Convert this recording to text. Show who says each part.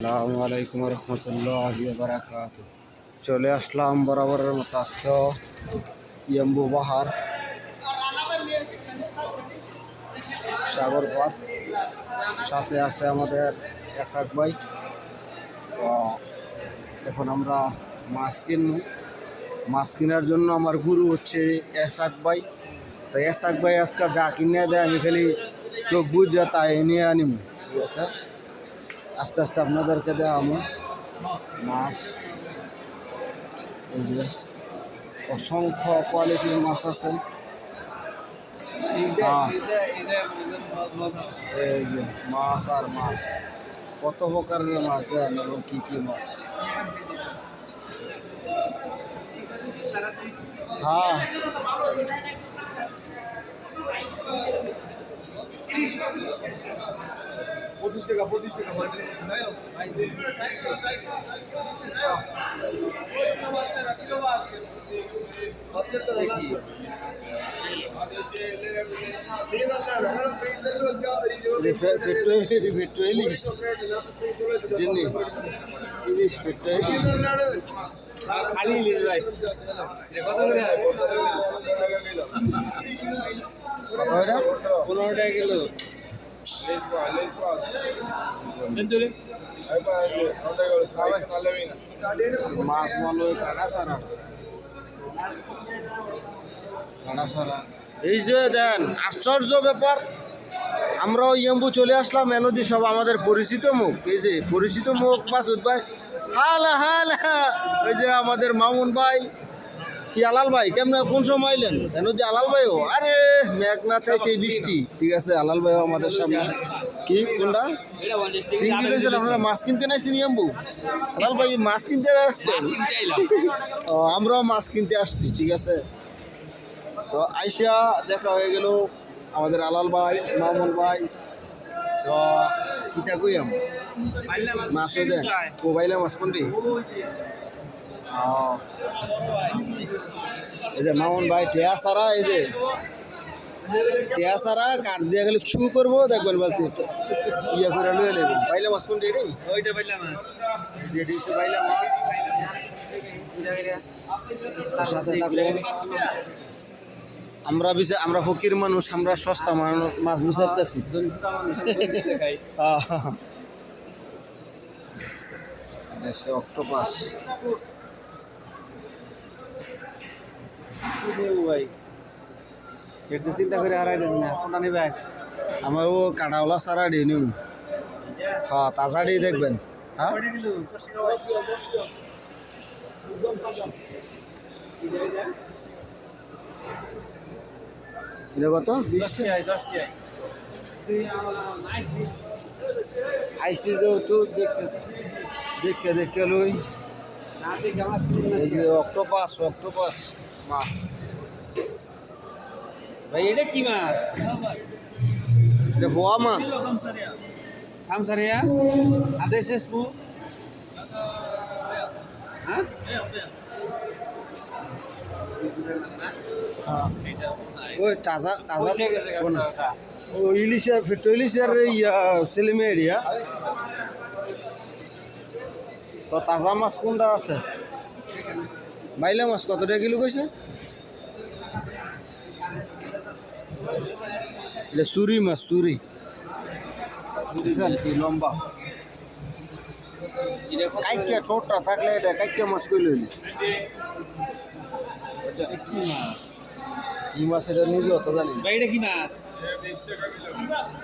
Speaker 1: আলাইকুম রহমতুল্লাহ বারাকাত চলে আসলাম বরাবরের মতো আজকে ইয়াম্বু বাহার সাগর পার সাথে আছে আমাদের এসাক ভাই। এখন আমরা মাছ কিনবো। মাছ কেনার জন্য আমার গুরু হচ্ছে এসাক ভাই। তো এসাক ভাই আজকে যা কিনে দেয় আমি খালি চোখ বুঝে তাই নিয়ে আনিম, ঠিক আছে? আস্তে আস্তে আপনাদেরকে দেওয়া আমি মাছ এই যে অসংখ্য কোয়ালিটির মাছ আছে। এই যে মাছ আর মাছ। কত প্রকারের মাছ দেন এবং কি কি মাছ? হ্যাঁ।
Speaker 2: পঁচিশ টাকা পঁচিশ টাকা
Speaker 1: পেট্রো পেট্রো ইলিশ ইলিশ
Speaker 2: খালি ইলিশ ভাই কত করে পনেরো টাকা কিলো।
Speaker 1: মাছ কাটা সারা কাটা সারা এই যে দেন, আশ্চর্য ব্যাপার। আমরাও ইয়াম্বু চলে আসলাম এনদি সব আমাদের পরিচিত মুখ। এই যে, পরিচিত মুখ মাসুদ ভাই। হাল হাল। ওই যে আমাদের মামুন ভাই কি আলাল ভাই কেমন কোন সময় আইলেন এনদি আলাল ভাইও? আরে মেঘ না চাইতে বৃষ্টি। ঠিক আছে আলাল ভাইও আমাদের সামনে। কি কোনটা? সিঙ্গি রয়েছেন আপনারা মাছ কিনতে নাইছেন ইয়াম্বু আলাল ভাই মাছ কিনতে আসছেন? ও, আমরাও মাছ কিনতে আসছি ঠিক আছে। তো আইসা দেখা হয়ে গেল আমাদের আলাল ভাই মামুন ভাই। তো কিতা কইয়াম? মাছ হয়ে দেন কোবাইলা মাছ কোনটি? ও। এই যে মামুন ভাই টেয়া সারা এই যে। টেয়া সারা কাঠ দিয়ে গেলে ছু করব দেখবেন বলতে ইয়ে করে লুয়ে নেবেন পাইলে মাছ কোনটি রে
Speaker 2: ওইটা পাইলাম
Speaker 1: রেডি হচ্ছে পাইলা মাছ। সাথে থাকুন আমরা বিচে আমরা ফকির মানুষ আমরা সস্তা মানুষ মাছ বিচারতেছি।
Speaker 2: ভাই একটু চিন্তা করে হারাই দিস না কোনটা নিবে
Speaker 1: আমার ও কাটাওলা সারা দিয়ে নিউ হ্যাঁ দিয়ে দেখবেন হ্যাঁ এটা কত আইসি যেহেতু দেখে দেখে লই অক্টোপাস অক্টোপাস মাছ
Speaker 2: ভাই এটা কি মাছ?
Speaker 1: এটা বোয়া মাছ।
Speaker 2: খামসারিয়া। আদেশ হ্যাঁ?
Speaker 1: ওই তাজা তাজা। ও ইলিশের ফেটো ইলিশের ইয়া তো তাজা মাছ কোনটা আছে? বাইলা মাছ কত টাকা কিলো কইছে? এটা সুরি মাছ সুরি বুঝছেন কি লম্বা? কাইকিয়া ঠোঁটটা থাকলে এটা কাইকিয়া মাছ কই লইলি কি মাছ এটা নিজে অত জানি
Speaker 2: এটা কি মাছ